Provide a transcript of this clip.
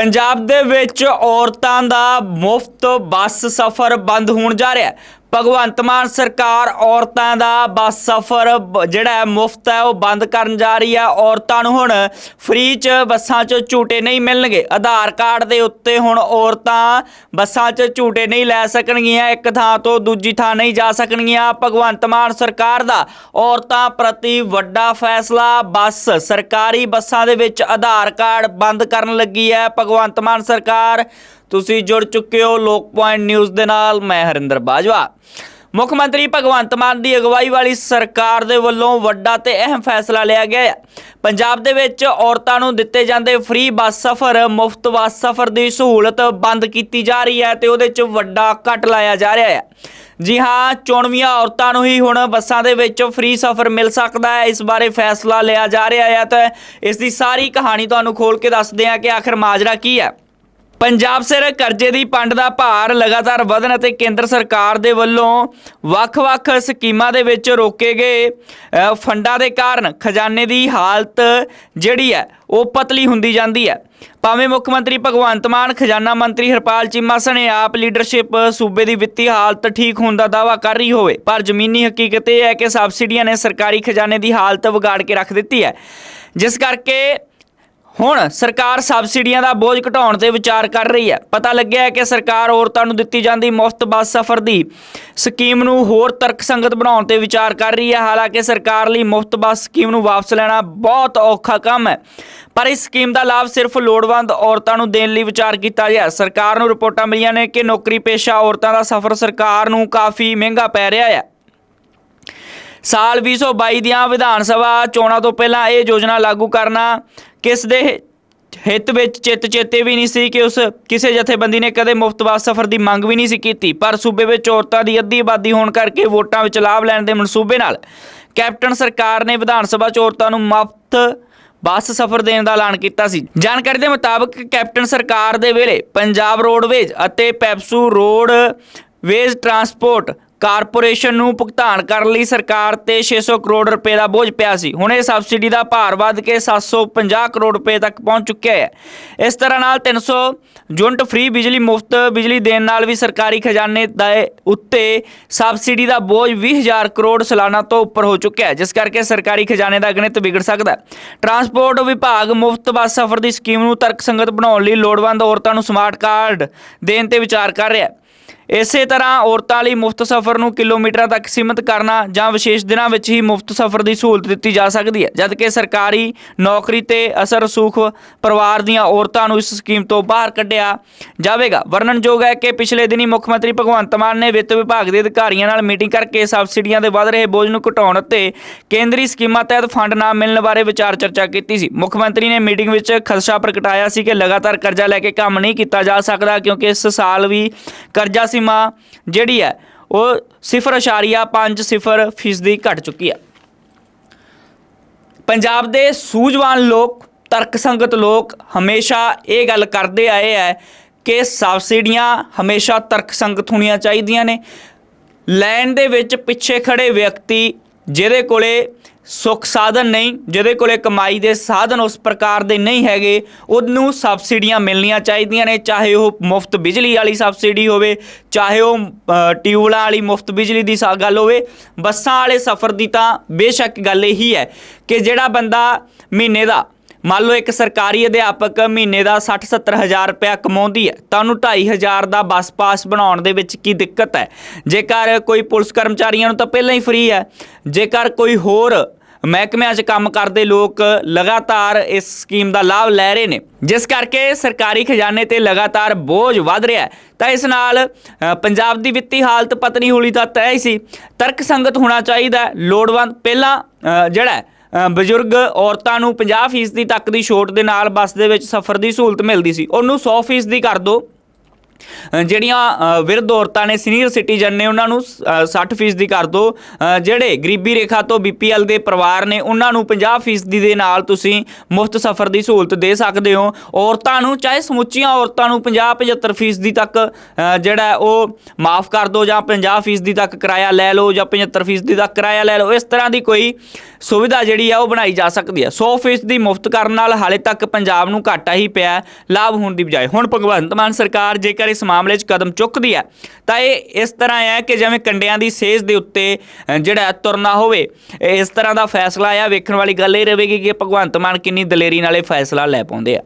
ਪੰਜਾਬ ਦੇ ਵਿੱਚ ਔਰਤਾਂ ਦਾ ਮੁਫਤ ਬੱਸ ਸਫ਼ਰ ਬੰਦ ਹੋਣ ਜਾ ਰਿਹਾ ਭਗਵੰਤ ਮਾਨ ਸਰਕਾਰ ਔਰਤਾਂ ਦਾ ਬੱਸ ਸਫ਼ਰ ਬ- ਜਿਹੜਾ ਮੁਫਤ ਹੈ, ਉਹ ਬੰਦ ਕਰਨ ਜਾ ਰਹੀ ਹੈ। ਔਰਤਾਂ ਨੂੰ ਹੁਣ ਫ੍ਰੀ ਚ ਬੱਸਾਂ 'ਚ ਝੂਟੇ ਨਹੀਂ ਮਿਲਣਗੇ। ਆਧਾਰ ਕਾਰਡ ਦੇ ਉੱਤੇ ਹੁਣ ਔਰਤਾਂ ਬੱਸਾਂ 'ਚ ਝੂਟੇ ਨਹੀਂ ਲੈ ਸਕਣਗੀਆਂ। ਇੱਕ ਥਾਂ ਤੋਂ ਦੂਜੀ ਥਾਂ ਨਹੀਂ ਜਾ ਸਕਣਗੀਆਂ। ਭਗਵੰਤ ਮਾਨ ਸਰਕਾਰ ਦਾ ਔਰਤਾਂ ਪ੍ਰਤੀ ਵੱਡਾ ਫੈਸਲਾ ਬੱਸ। ਸਰਕਾਰੀ ਬੱਸਾਂ ਦੇ ਵਿੱਚ ਆਧਾਰ ਕਾਰਡ ਬੰਦ ਕਰਨ ਲੱਗੀ ਹੈ। ਭਗਵੰਤ ਮਾਨ ਸਰਕਾਰ ਤੁਸੀਂ ਜੁੜ ਚੁੱਕੇ ਹੋ ਲੋਕ ਪੁਆਇੰਟ ਨਿਊਜ਼ ਦੇ ਨਾਲ, ਮੈਂ ਹਰਿੰਦਰ ਬਾਜਵਾ। ਮੁੱਖ ਮੰਤਰੀ ਭਗਵੰਤ ਮਾਨ ਦੀ ਅਗਵਾਈ ਵਾਲੀ ਸਰਕਾਰ ਦੇ ਵੱਲੋਂ ਵੱਡਾ ਤੇ ਅਹਿਮ ਫੈਸਲਾ ਲਿਆ ਗਿਆ ਹੈ। ਪੰਜਾਬ ਦੇ ਵਿੱਚ ਔਰਤਾਂ ਨੂੰ ਦਿੱਤੇ ਜਾਂਦੇ ਫ੍ਰੀ ਬੱਸ ਸਫ਼ਰ, ਮੁਫਤ ਬੱਸ ਸਫ਼ਰ ਦੀ ਸਹੂਲਤ ਬੰਦ ਕੀਤੀ ਜਾ ਰਹੀ ਹੈ ਤੇ ਉਹਦੇ 'ਚ ਵੱਡਾ ਕੱਟ ਲਾਇਆ ਜਾ ਰਿਹਾ ਹੈ। ਜੀ ਹਾਂ, ਚੋਣਵੀਆਂ ਔਰਤਾਂ ਨੂੰ ਹੀ ਹੁਣ ਬੱਸਾਂ ਦੇ ਵਿੱਚ ਫ੍ਰੀ ਸਫ਼ਰ ਮਿਲ ਸਕਦਾ ਹੈ। ਇਸ ਬਾਰੇ ਫੈਸਲਾ ਲਿਆ ਜਾ ਰਿਹਾ ਹੈ ਤਾਂ ਇਸ ਦੀ ਸਾਰੀ ਕਹਾਣੀ ਤੁਹਾਨੂੰ ਖੋਲ ਕੇ ਦੱਸਦੇ ਹਾਂ ਕਿ ਆਖਰ ਮਾਜਰਾ ਕੀ ਹੈ। ਪੰਜਾਬ ਸਿਰ ਕਰਜ਼ੇ ਦੀ ਪੰਡ ਦਾ ਭਾਰ ਲਗਾਤਾਰ ਵਧਣ ਅਤੇ ਕੇਂਦਰ ਸਰਕਾਰ ਦੇ ਵੱਲੋਂ ਵੱਖ-ਵੱਖ ਸਕੀਮਾਂ ਦੇ ਵਿੱਚ ਰੋਕੇ ਗਏ ਫੰਡਾਂ ਦੇ ਕਾਰਨ ਖਜ਼ਾਨੇ ਦੀ ਹਾਲਤ ਜਿਹੜੀ ਹੈ, ਉਹ ਪਤਲੀ ਹੁੰਦੀ ਜਾਂਦੀ ਹੈ। ਭਾਵੇਂ ਮੁੱਖ ਮੰਤਰੀ ਭਗਵੰਤ ਮਾਨ, ਖਜ਼ਾਨਾ ਮੰਤਰੀ ਹਰਪਾਲ ਚੀਮਾ ਸਣੇ ਆਪ ਲੀਡਰਸ਼ਿਪ ਸੂਬੇ ਦੀ ਵਿੱਤੀ ਹਾਲਤ ਠੀਕ ਹੋਣ ਦਾ ਦਾਅਵਾ ਕਰ ਰਹੀ ਹੋਵੇ, ਪਰ ਜ਼ਮੀਨੀ ਹਕੀਕਤ ਇਹ ਹੈ ਕਿ ਸਬਸਿਡੀਆਂ ਨੇ ਸਰਕਾਰੀ ਖਜ਼ਾਨੇ ਦੀ ਹਾਲਤ ਵਿਗਾੜ ਕੇ ਰੱਖ ਦਿੱਤੀ ਹੈ। ਜਿਸ ਕਰਕੇ ਹੁਣ ਸਰਕਾਰ ਸਬਸਿਡੀਆਂ ਦਾ ਬੋਝ ਘਟਾਉਣ ਤੇ ਵਿਚਾਰ ਕਰ ਰਹੀ ਹੈ। ਪਤਾ ਲੱਗਿਆ ਹੈ ਕਿ ਸਰਕਾਰ ਔਰਤਾਂ ਨੂੰ ਦਿੱਤੀ ਜਾਂਦੀ ਮੁਫਤ ਬੱਸ ਸਫ਼ਰ ਦੀ ਸਕੀਮ ਨੂੰ ਹੋਰ ਤਰਕਸੰਗਤ ਬਣਾਉਣ ਤੇ ਵਿਚਾਰ ਕਰ ਰਹੀ ਹੈ। ਹਾਲਾਂਕਿ ਸਰਕਾਰ ਲਈ ਮੁਫਤ ਬੱਸ ਸਕੀਮ ਨੂੰ ਵਾਪਸ ਲੈਣਾ ਬਹੁਤ ਔਖਾ ਕੰਮ ਹੈ। ਪਰ ਇਸ ਸਕੀਮ ਦਾ ਲਾਭ ਸਿਰਫ ਲੋੜਵੰਦ ਔਰਤਾਂ ਨੂੰ ਦੇਣ ਲਈ ਵਿਚਾਰ ਕੀਤਾ ਗਿਆ ਸਰਕਾਰ ਨੂੰ ਰਿਪੋਰਟਾਂ ਮਿਲੀਆਂ ਨੇ ਕਿ ਨੌਕਰੀ ਪੇਸ਼ਾ ਔਰਤਾਂ ਦਾ ਸਫ਼ਰ ਸਰਕਾਰ ਨੂੰ ਕਾਫੀ ਮਹਿੰਗਾ ਪੈ ਰਿਹਾ ਹੈ। ਸਾਲ 2022 ਦੀਆਂ ਵਿਧਾਨ ਸਭਾ ਚੋਣਾਂ ਤੋਂ ਪਹਿਲਾਂ ਇਹ ਯੋਜਨਾ ਲਾਗੂ ਕਰਨਾ ਕਿਸ ਦੇ ਹਿੱਤ ਵਿੱਚ ਚਿੱਤ ਚੇਤੇ ਵੀ ਨਹੀਂ ਸੀ ਕਿ ਉਸ ਕਿਸੇ ਜਥੇਬੰਦੀ ਨੇ ਕਦੇ ਮੁਫਤ ਬੱਸ ਸਫ਼ਰ ਦੀ ਮੰਗ ਵੀ ਨਹੀਂ ਸੀ ਕੀਤੀ, ਪਰ ਸੂਬੇ ਵਿੱਚ ਔਰਤਾਂ ਦੀ ਅੱਧੀ ਆਬਾਦੀ ਹੋਣ ਕਰਕੇ ਵੋਟਾਂ ਵਿੱਚ ਲਾਭ ਲੈਣ ਦੇ ਮਨਸੂਬੇ ਨਾਲ ਕੈਪਟਨ ਸਰਕਾਰ ਨੇ ਵਿਧਾਨ ਸਭਾ 'ਚ ਔਰਤਾਂ ਨੂੰ ਮੁਫਤ ਬੱਸ ਸਫ਼ਰ ਦੇਣ ਦਾ ਐਲਾਨ ਕੀਤਾ ਸੀ। ਜਾਣਕਾਰੀ ਦੇ ਮੁਤਾਬਕ ਕੈਪਟਨ ਸਰਕਾਰ ਦੇ ਵੇਲੇ ਪੰਜਾਬ ਰੋਡਵੇਜ਼ ਅਤੇ PEPSU roadways transport corporation ਨੂੰ ਭੁਗਤਾਨ ਕਰਨ ਲਈ ਸਰਕਾਰ ਤੇ 600 ਕਰੋੜ ਰੁਪਏ ਦਾ ਬੋਝ ਪਿਆ ਸੀ। ਹੁਣ ਇਹ ਸਬਸਿਡੀ ਦਾ ਭਾਰ ਵੱਧ ਕੇ 750 ਕਰੋੜ ਰੁਪਏ ਤੱਕ ਪਹੁੰਚ ਚੁੱਕਿਆ ਹੈ। ਇਸ ਤਰ੍ਹਾਂ ਨਾਲ 300 ਯੂਨਿਟ ਫ੍ਰੀ ਬਿਜਲੀ ਮੁਫਤ ਬਿਜਲੀ ਦੇਣ ਨਾਲ ਵੀ ਸਰਕਾਰੀ ਖਜ਼ਾਨੇ ਦੇ ਉੱਤੇ ਸਬਸਿਡੀ ਦਾ ਬੋਝ 20000 ਕਰੋੜ ਸਾਲਾਨਾ ਤੋਂ ਉੱਪਰ ਹੋ ਚੁੱਕਿਆ ਹੈ, ਜਿਸ ਕਰਕੇ ਸਰਕਾਰੀ ਖਜ਼ਾਨੇ ਦਾ ਗਣਿਤ ਵਿਗੜ ਸਕਦਾ ਹੈ। ਟਰਾਂਸਪੋਰਟ ਵਿਭਾਗ ਮੁਫਤ ਬੱਸ ਸਫ਼ਰ ਦੀ ਸਕੀਮ ਨੂੰ ਤਰਕਸੰਗਤ ਬਣਾਉਣ ਲਈ ਲੋੜਵੰਦ ਔਰਤਾਂ ਨੂੰ ਸਮਾਰਟ ਕਾਰਡ ਦੇਣ ਤੇ ਵਿਚਾਰ ਕਰ ਰਿਹਾ ਹੈ। ਇਸੇ ਤਰ੍ਹਾਂ ਔਰਤਾਂ ਲਈ ਮੁਫਤ ਸਫ਼ਰ ਨੂੰ ਕਿਲੋਮੀਟਰਾਂ ਤੱਕ ਸੀਮਿਤ ਕਰਨਾ ਜਾਂ ਵਿਸ਼ੇਸ਼ ਦਿਨਾਂ ਵਿੱਚ ਹੀ ਮੁਫਤ ਸਫ਼ਰ ਦੀ ਸਹੂਲਤ ਦਿੱਤੀ ਜਾ ਸਕਦੀ ਹੈ ਜਦਕਿ ਸਰਕਾਰੀ ਨੌਕਰੀ ਤੇ ਅਸਰ ਸੂਖ ਪਰਿਵਾਰ ਦੀਆਂ ਔਰਤਾਂ ਨੂੰ ਇਸ ਸਕੀਮ ਤੋਂ ਬਾਹਰ ਕੱਢਿਆ ਜਾਵੇਗਾ। ਵਰਣਨਯੋਗ ਹੈ ਕਿ ਪਿਛਲੇ ਦਿਨੀ ਮੁੱਖ ਮੰਤਰੀ ਭਗਵੰਤ ਮਾਨ ਨੇ ਵਿੱਤ ਵਿਭਾਗ ਦੇ ਅਧਿਕਾਰੀਆਂ ਨਾਲ ਮੀਟਿੰਗ ਕਰਕੇ ਸਬਸਿਡੀਆਂ ਦੇ ਵੱਧ ਰਹੇ ਬੋਝ ਨੂੰ ਘਟਾਉਣ ਅਤੇ ਕੇਂਦਰੀ ਸਕੀਮਾਂ ਤਹਿਤ ਫੰਡ ਨਾ ਮਿਲਣ ਬਾਰੇ ਵਿਚਾਰ ਚਰਚਾ ਕੀਤੀ ਸੀ। ਮੁੱਖ ਮੰਤਰੀ ਨੇ ਮੀਟਿੰਗ ਵਿੱਚ ਖਦਸ਼ਾ ਪ੍ਰਗਟਾਇਆ ਸੀ ਕਿ ਲਗਾਤਾਰ ਕਰਜ਼ਾ ਲੈ ਕੇ ਕੰਮ ਨਹੀਂ ਕੀਤਾ ਜਾ ਸਕਦਾ ਕਿਉਂਕਿ ਇਸ ਸਾਲ ਵੀ ਕਰਜ਼ਾ ਸੀਮਾ ਜਿਹੜੀ ਹੈ, ਉਹ 0.50 ਫੀਸਦੀ ਘਟ ਚੁੱਕੀ ਹੈ। ਪੰਜਾਬ ਦੇ ਸੂਝਵਾਨ ਲੋਕ, ਤਰਕਸੰਗਤ ਲੋਕ ਹਮੇਸ਼ਾ ਇਹ ਗੱਲ ਕਰਦੇ ਆਏ ਹੈ ਕਿ ਸਬਸਿਡੀਆਂ ਹਮੇਸ਼ਾ ਤਰਕਸੰਗਤ ਹੋਣੀਆਂ ਚਾਹੀਦੀਆਂ ਨੇ। ਲੈਣ ਦੇ ਵਿੱਚ ਪਿੱਛੇ ਖੜੇ ਵਿਅਕਤੀ ਜਿਹਦੇ ਕੋਲੇ ਸੁੱਖ ਸਾਧਨ ਨਹੀਂ ਜਿਹਦੇ ਕੋਲੇ ਕਮਾਈ ਦੇ ਸਾਧਨ ਉਸ ਪ੍ਰਕਾਰ ਦੇ ਨਹੀਂ ਹੈਗੇ ਉਹਨੂੰ ਸਬਸਿਡੀਆਂ ਮਿਲਣੀਆਂ ਚਾਹੀਦੀਆਂ ਨੇ ਚਾਹੇ ਉਹ ਮੁਫਤ ਬਿਜਲੀ ਵਾਲੀ ਸਬਸਿਡੀ ਹੋਵੇ ਚਾਹੇ ਉਹ ਅ, ਟਿਊਬਲਾਂ ਵਾਲੀ ਮੁਫਤ ਬਿਜਲੀ ਦੀ ਸਾ- ਗੱਲ ਹੋਵੇ ਬੱਸਾਂ ਵਾਲੇ ਸਫ਼ਰ ਦੀ ਤਾਂ ਬੇਸ਼ੱਕ ਗੱਲ ਇਹੀ ਹੈ ਕਿ ਜਿਹੜਾ ਬੰਦਾ ਮਹੀਨੇ ਦਾ ਮੰਨ ਲਓ ਇੱਕ ਸਰਕਾਰੀ ਅਧਿਆਪਕ ਮਹੀਨੇ ਦਾ 60-70 ਹਜ਼ਾਰ ਰੁਪਇਆ ਕਮਾਉਂਦੀ ਹੈ ਤਾਂ ਉਹਨੂੰ 2.5 ਦਾ ਬੱਸ ਪਾਸ ਬਣਾਉਣ ਦੇ ਵਿੱਚ ਕੀ ਦਿੱਕਤ ਹੈ? ਜੇਕਰ ਕੋਈ ਪੁਲਿਸ ਕਰਮਚਾਰੀਆਂ ਨੂੰ ਤਾਂ ਪਹਿਲਾਂ ਹੀ ਫ੍ਰੀ ਹੈ ਜੇਕਰ ਕੋਈ ਹੋਰ ਮਹਿਕਮਿਆਂ 'ਚ ਕੰਮ ਕਰਦੇ ਲੋਕ ਲਗਾਤਾਰ ਇਸ ਸਕੀਮ ਦਾ ਲਾਭ ਲੈ ਰਹੇ ਨੇ, ਜਿਸ ਕਰਕੇ ਸਰਕਾਰੀ ਖਜ਼ਾਨੇ ਤੇ ਲਗਾਤਾਰ ਬੋਝ ਵਧ ਰਿਹਾ ਹੈ, ਤਾਂ ਇਸ ਨਾਲ ਪੰਜਾਬ ਦੀ ਵਿੱਤੀ ਹਾਲਤ ਪਤਨੀ ਹੋਲੀ ਦਾ ਤੈਅ ਹੀ ਸੀ ਤਰਕਸੰਗਤ ਹੋਣਾ ਚਾਹੀਦਾ ਲੋੜਵੰਦ ਪਹਿਲਾਂ ਜਿਹੜਾ ਬਜ਼ੁਰਗ ਔਰਤਾਂ ਨੂੰ 50% ਤੱਕ ਦੀ ਛੋਟ ਦੇ ਨਾਲ ਬੱਸ ਦੇ ਵਿੱਚ ਸਫ਼ਰ ਦੀ ਸਹੂਲਤ ਮਿਲਦੀ ਸੀ, ਉਹਨੂੰ 100% ਦੀ ਕਰ ਦਿਓ ਜਿਹੜੀਆਂ ਅ, ਵਿਰਧ ਔਰਤਾਂ ਨੇ ਸੀਨੀਅਰ ਸਿਟੀਜ਼ਨ ਨੇ ਉਹਨਾਂ ਨੂੰ ਸ- ਅ, 60% ਦੀ ਕਰ ਦਿਓ ਜਿਹੜੇ ਗਰੀਬੀ ਰੇਖਾ ਤੋਂ ਬੀਪੀਐਲ ਦੇ ਪਰਿਵਾਰ ਨੇ ਉਹਨਾਂ ਨੂੰ 50% ਦੇ ਨਾਲ ਤੁਸੀਂ ਮੁਫਤ ਸਫ਼ਰ ਦੀ ਸਹੂਲਤ ਦੇ ਸਕਦੇ ਹੋ। ਔਰਤਾਂ ਨੂੰ ਚਾਹੇ ਸਮੁੱਚੀਆਂ ਔਰਤਾਂ ਨੂੰ 50 75% ਤੱਕ ਜਿਹੜਾ ਉਹ ਮਾਫ ਕਰ ਦਿਓ ਜਾਂ 50% ਤੱਕ ਕਿਰਾਇਆ ਲੈ ਲਓ ਜਾਂ 75% ਤੱਕ ਕਿਰਾਇਆ ਲੈ ਲਓ ਇਸ ਤਰ੍ਹਾਂ ਦੀ ਕੋਈ ਸੁਵਿਧਾ ਜਿਹੜੀ ਆ ਉਹ ਬਣਾਈ ਜਾ ਸਕਦੀ ਹੈ। 100% ਦੀ ਮੁਫਤ ਕਰਨ ਨਾਲ ਹਾਲੇ ਤੱਕ ਪੰਜਾਬ ਨੂੰ ਘਾਟਾ ਹੀ ਪਿਆ ਲਾਭ ਹੋਣ ਦੀ ਬਜਾਏ। ਹੁਣ ਭਗਵੰਤ ਮਾਨ ਸਰਕਾਰ ਜੇਕਰ ਇਸ ਮਾਮਲੇ 'ਚ ਕਦਮ ਚੁੱਕਦੀ ਹੈ। ਤਾਂ ਇਹ ਇਸ ਤਰ੍ਹਾਂ ਹੈ ਕਿ ਜਿਵੇਂ ਕੰਡਿਆਂ ਦੀ ਸੇਜ ਦੇ ਉੱਤੇ ਜਿਹੜਾ ਤੁਰਨਾ ਹੋਵੇ ਇਸ ਤਰ੍ਹਾਂ ਦਾ ਫੈਸਲਾ ਆ। ਵੇਖਣ ਵਾਲੀ ਗੱਲ ਇਹ ਰਹੇਗੀ ਕਿ ਭਗਵੰਤ ਮਾਨ ਕਿੰਨੀ ਦਲੇਰੀ ਨਾਲ ਇਹ ਫੈਸਲਾ ਲੈ ਪਾਉਂਦੇ ਆ।